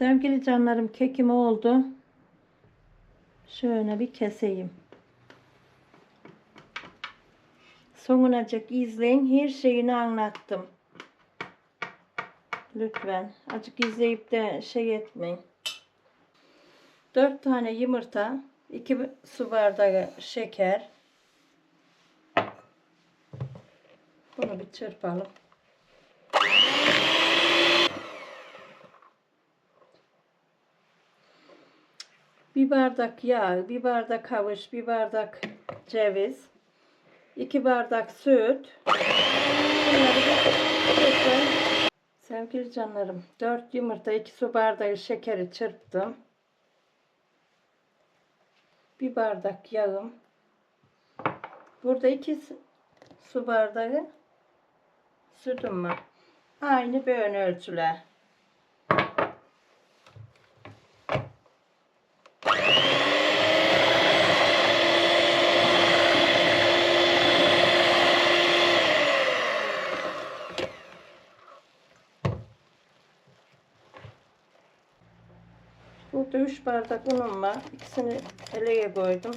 Sevgili canlarım kekim oldu. Şöyle bir keseyim. Sonunacık izleyin. Her şeyini anlattım. Lütfen. Azıcık izleyip de şey etmeyin. 4 tane yumurta, 2 su bardağı şeker. Bunu bir çırpalım. Bir bardak yağ, bir bardak havuç, bir bardak ceviz, iki bardak süt. Bir. Sevgili canlarım, 4 yumurta, 2 su bardağı şekeri çırptım. Bir bardak yağım. Burada 2 su bardağı sütüm var. Aynı böyle ölçüler. Burada 3 bardak unum var. İkisini eleye koydum.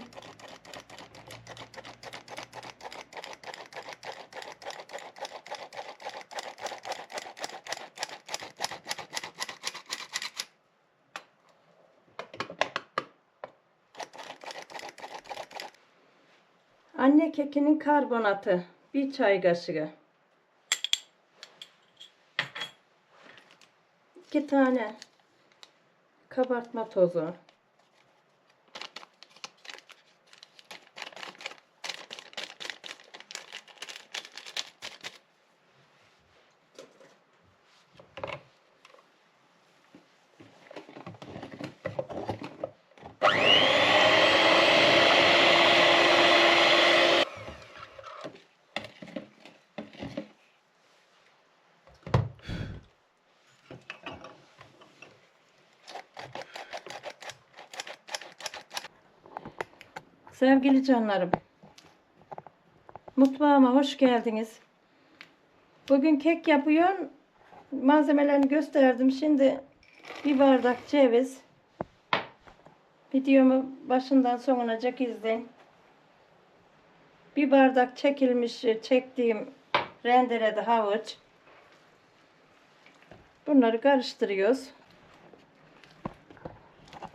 Anne kekinin karbonatı bir çay kaşığı. İki tane kabartma tozu. Sevgili canlarım. Mutfağıma hoş geldiniz. Bugün kek yapıyorum. Malzemelerini gösterdim. Şimdi bir bardak ceviz. Videomu başından sonuna dek izleyin. Bir bardak çekilmiş çektiğim rendeledi havuç. Bunları karıştırıyoruz.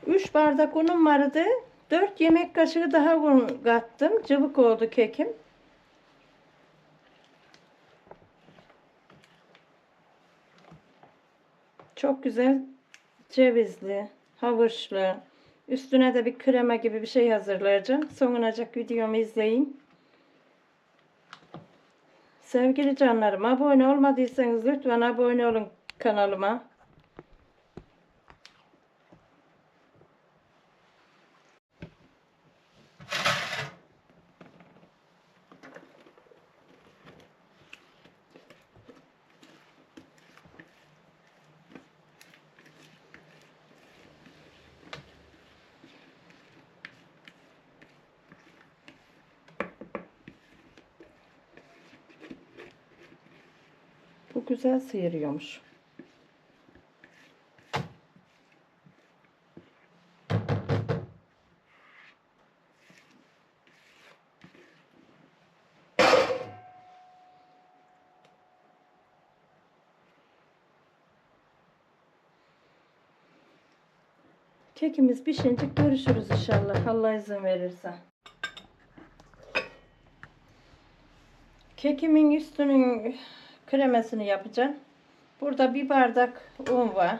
3 bardak unum vardı. 4 yemek kaşığı daha un kattım. Cıvık oldu kekim. Çok güzel cevizli, havuçlu. Üstüne de bir krema gibi bir şey hazırlayacağım. Sonunacak videomu izleyin. Sevgili canlarım abone olmadıysanız lütfen abone olun kanalıma. Güzel sıyırıyormuş. Kekimiz pişince görüşürüz inşallah. Allah izin verirse. Kekimin üstünün kremesini yapacağım. Burada bir bardak un var.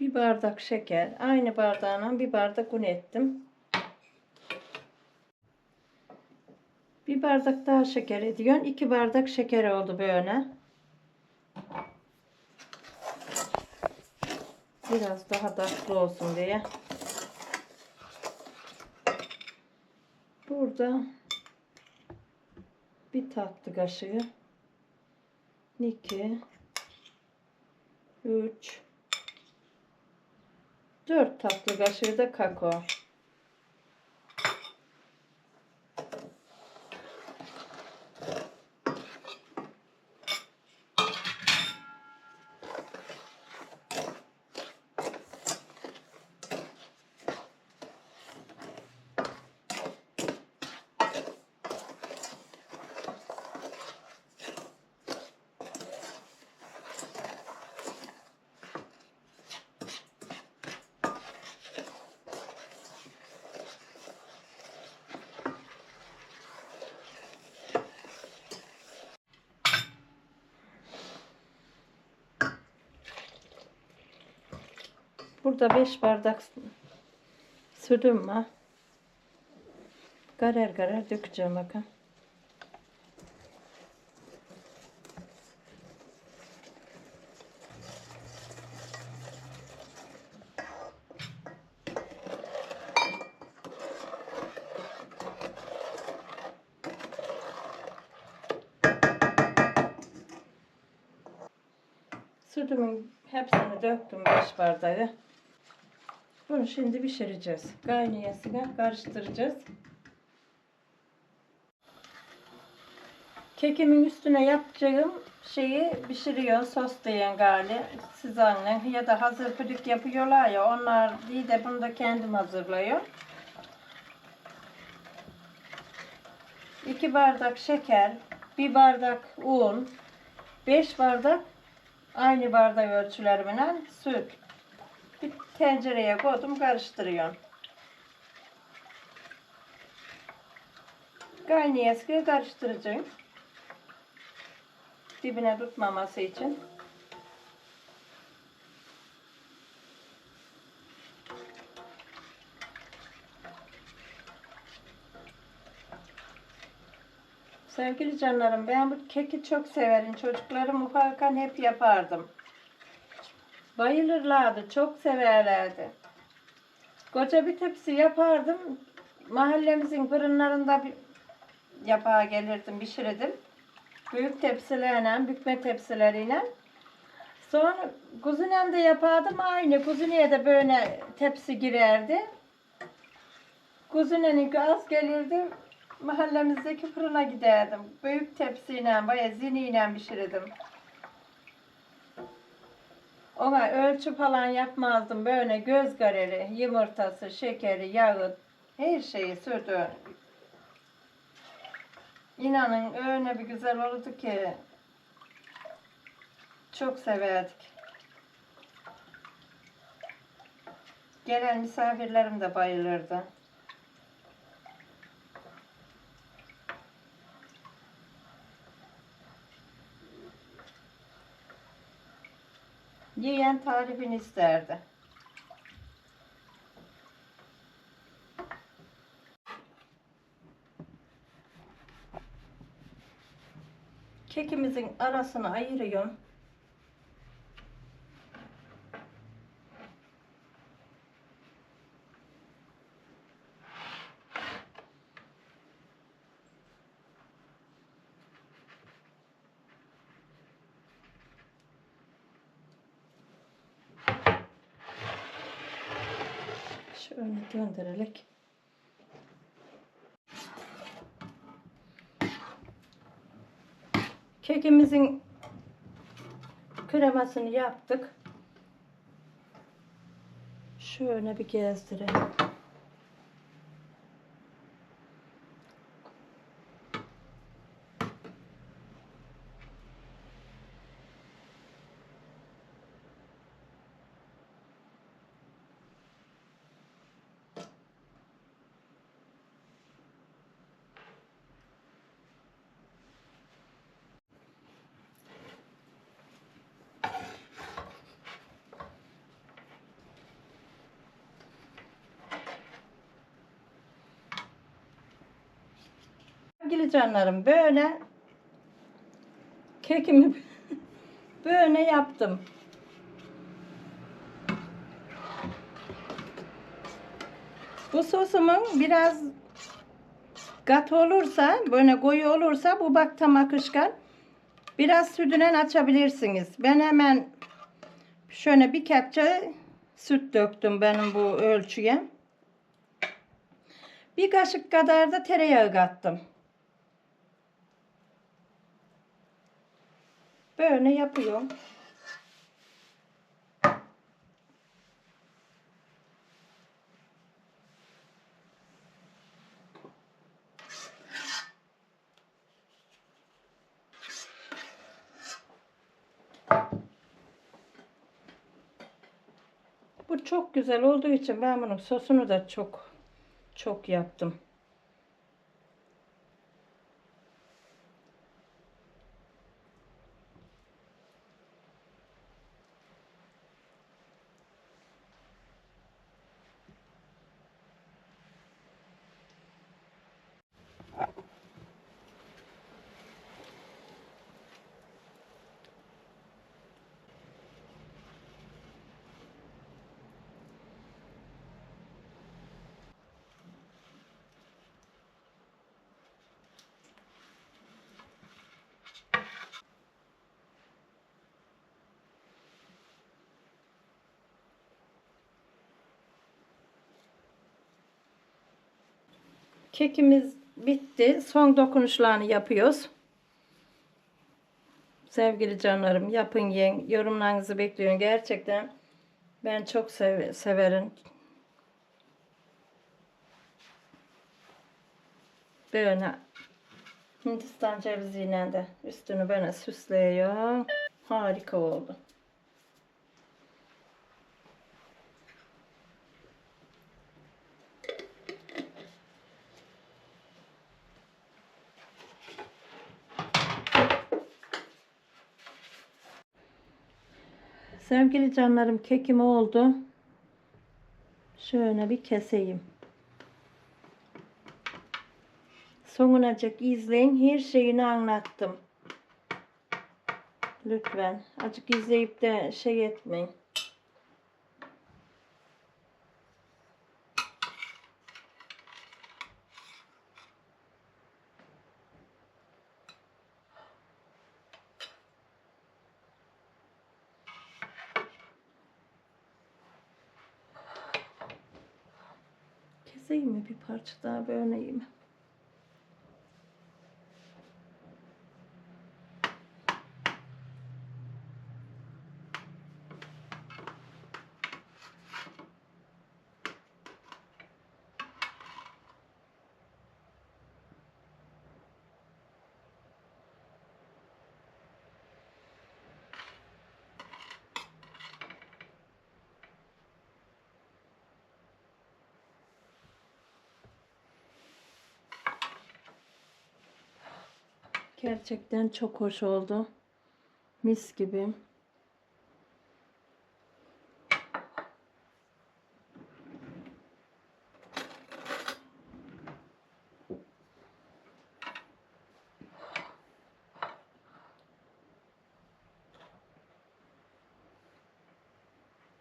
Bir bardak şeker. Aynı bardağına bir bardak un ettim. Bir bardak daha şeker ediyorsun. İki bardak şeker oldu böyle. Biraz daha tatlı olsun diye. Burada bir tatlı kaşığı. iki, 3 4 tatlı kaşığı da kakao. Burada 5 bardak sütüm var. Karar karar dökeceğim bakın. Sütümün hepsini döktüm 5 bardağı. Bunu şimdi pişireceğiz. Kaynayasına karıştıracağız. Kekimin üstüne yapacağım şeyi pişiriyor. Sos diyen gali. Siz anlayın. Ya da hazır püdük yapıyorlar ya. Onlar değil de bunu da kendim hazırlıyorum. 2 bardak şeker, 1 bardak un, 5 bardak aynı bardak ölçülerimle süt. Tencereye koydum karıştırıyorum. Kaynayasıya karıştıracağım. Dibine tutmaması için. Sevgili canlarım ben bu keki çok severim. Çocuklarım ufakken hep yapardım. Bayılırlardı, çok severlerdi. Koca bir tepsi yapardım. Mahallemizin fırınlarında bir yapağa gelirdim, pişirirdim. Büyük tepsilerle, bükme tepsileriyle. Sonra kuzinemde yapardım aynı. Kuzineye de böyle tepsi girerdi. Kuzinenin az gelirdi. Mahallemizdeki fırına giderdim. Büyük tepsiyle, bayağı ziniyle pişirirdim. Ona ölçü falan yapmazdım. Böyle göz kararı, yumurtası, şekeri, yağı, her şeyi sürdü. İnanın öyle bir güzel oldu ki çok severdik. Gelen misafirlerim de bayılırdı. Yiyen tarifini isterdi. Kekimizin arasını ayırıyorum. Şöyle döndürerek. Kekimizin kremasını yaptık. Şöyle bir gezdirelim. Sevgili canlarım böyle kekimi böyle yaptım. Bu sosumun biraz kat olursa, böyle koyu olursa bu bak tam akışkan. Biraz sütünden açabilirsiniz. Ben hemen Şöyle bir kepçe süt döktüm benim bu ölçüye. Bir kaşık kadar da tereyağı kattım. Böyle yapıyorum. Bu çok güzel olduğu için ben bunun sosunu da çok çok yaptım. Kekimiz bitti. Son dokunuşlarını yapıyoruz. Sevgili canlarım yapın yiyin. Yorumlarınızı bekliyorum. Gerçekten ben çok sev severim. Böyle Hindistan ceviziyle de üstünü böyle süsleyiyor. Harika oldu. Sevgili canlarım kekim oldu. Şöyle bir keseyim. Sonunacık izleyin. Her şeyini anlattım. Lütfen. Azıcık izleyip de şey etmeyin. Keseyim mi bir parça daha böyle yiyeyim. Gerçekten çok hoş oldu. Mis gibi.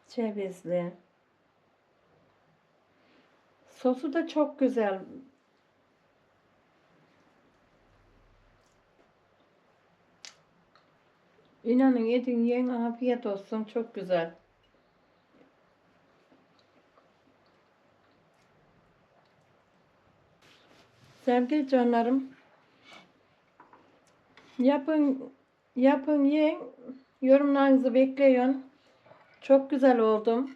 Cevizli. Sosu da çok güzel. İnanın yedin yiyen afiyet olsun. Çok güzel. Sevgili canlarım. Yapın yapın yiyin. Yorumlarınızı bekliyorum. Çok güzel oldum.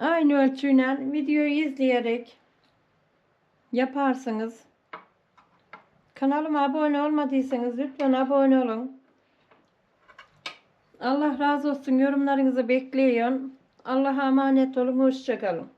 Aynı ölçüyle videoyu izleyerek yaparsınız. Kanalıma abone olmadıysanız lütfen abone olun. Allah razı olsun. Yorumlarınızı bekliyorum. Allah'a emanet olun. Hoşçakalın.